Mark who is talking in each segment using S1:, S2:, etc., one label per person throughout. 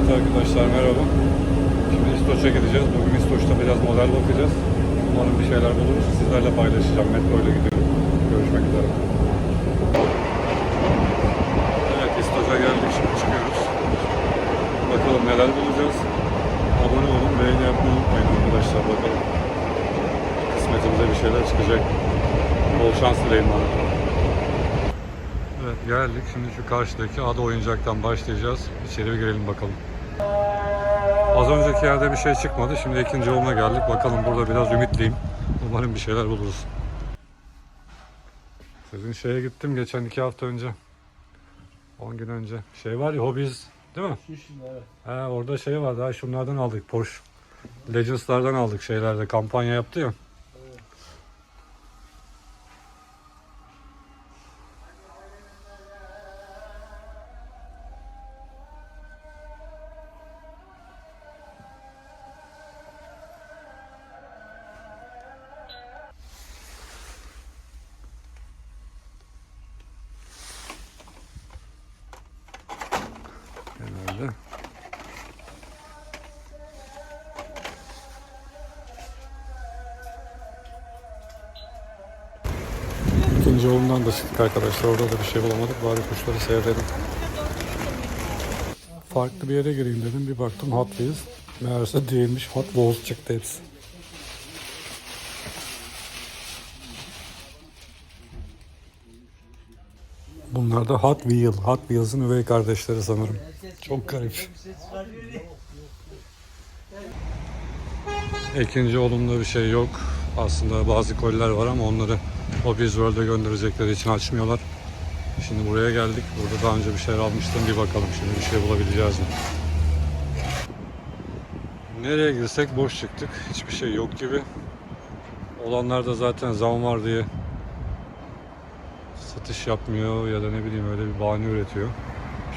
S1: Evet arkadaşlar merhaba. Şimdi İstoç'a gideceğiz. Bugün İstoç'ta biraz model bakacağız. Umarım bir şeyler buluruz. Sizlerle paylaşacağım. Metro ile gidiyorum. Görüşmek üzere. Evet İstoç'a geldik. Şimdi çıkıyoruz. Bakalım neler bulacağız. Abone olun, beğeni yapmayı unutmayın arkadaşlar. Bakalım. Kısmetimize bir şeyler çıkacak. Bol şans dileyin bana. Evet geldik. Şimdi şu karşıdaki ada oyuncaktan başlayacağız. İçeri bir girelim bakalım. Az önceki yerde bir şey çıkmadı. Şimdi ikinci yoluna geldik. Bakalım burada biraz ümitliyim. Umarım bir şeyler buluruz. Sizin şeye gittim geçen iki hafta önce. 10 gün önce. Şey var ya Hobbies değil mi?
S2: Evet.
S1: He, orada şey vardı. Ha, şunlardan aldık Porsche. Legends'lardan aldık şeylerde. Kampanya yaptı ya. İkinci yolundan da çıktık arkadaşlar. Orada da bir şey bulamadık. Bari kuşları seyredelim. Farklı bir yere gireyim dedim. Bir baktım Hot Wheels. Meğerse değilmiş. Hot Wheels çıktı hepsi. Bunlar da Hot Wheel. Hot Wheels'ın üvey kardeşleri sanırım. Çok garip. İkinci olumlu bir şey yok. Aslında bazı koliler var ama onları Hobbies World'e gönderecekleri için açmıyorlar. Şimdi buraya geldik. Burada daha önce bir şeyler almıştım. Bir bakalım şimdi bir şey bulabileceğiz mi? Nereye girsek boş çıktık. Hiçbir şey yok gibi. Olanlar da zaten zam var diye satış yapmıyor ya da ne bileyim öyle bir bahane üretiyor.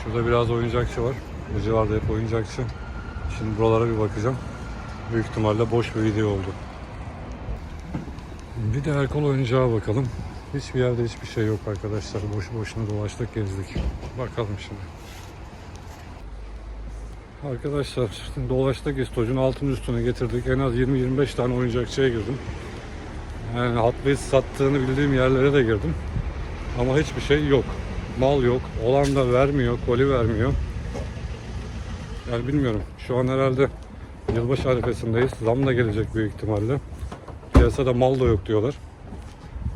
S1: Şurada biraz oyuncakçı var. Bu civarda hep oyuncakçı. Şimdi buralara bir bakacağım. Büyük ihtimalle boş bir video oldu. Bir de el kol oyuncağa bakalım. Hiçbir yerde hiçbir şey yok arkadaşlar. Boş boşuna dolaştık gezdik. Bakalım şimdi. Arkadaşlar şimdi dolaştık istocun altın üstüne getirdik. En az 20-25 tane oyuncakçıya girdim. Yani Hot sattığını bildiğim yerlere de girdim. Ama hiçbir şey yok. Mal yok. Olan da vermiyor. Koli vermiyor. Yani bilmiyorum. Şu an herhalde yılbaşı arifesindeyiz. Zam da gelecek büyük ihtimalle. Piyasada mal da yok diyorlar.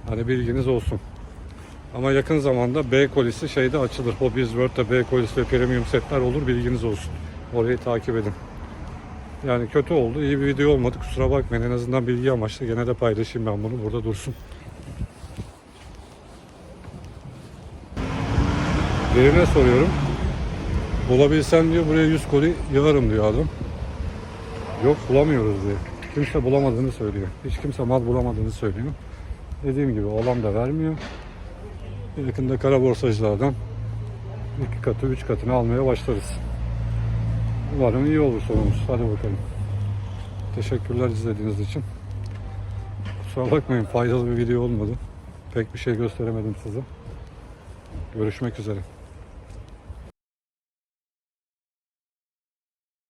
S1: Hani bilginiz olsun. Ama yakın zamanda B kolisi şeyde açılır. Hobbies World'da B kolisi ve premium setler olur. Bilginiz olsun. Orayı takip edin. Yani kötü oldu. iyi bir video olmadı. Kusura bakmayın. En azından bilgi amaçlı. Gene de paylaşayım ben bunu. Burada dursun. Birine soruyorum. Bulabilsem diyor buraya 100 koli yığarım diyor adam. Yok bulamıyoruz diyor. Kimse bulamadığını söylüyor. Hiç kimse mal bulamadığını söylüyor. Dediğim gibi olan da vermiyor. Yakında kara borsacılardan iki katı, üç katını almaya başlarız. Umarım iyi olur sonumuz. Hadi bakalım. Teşekkürler izlediğiniz için. Kusura bakmayın faydalı bir video olmadı. Pek bir şey gösteremedim size. Görüşmek üzere.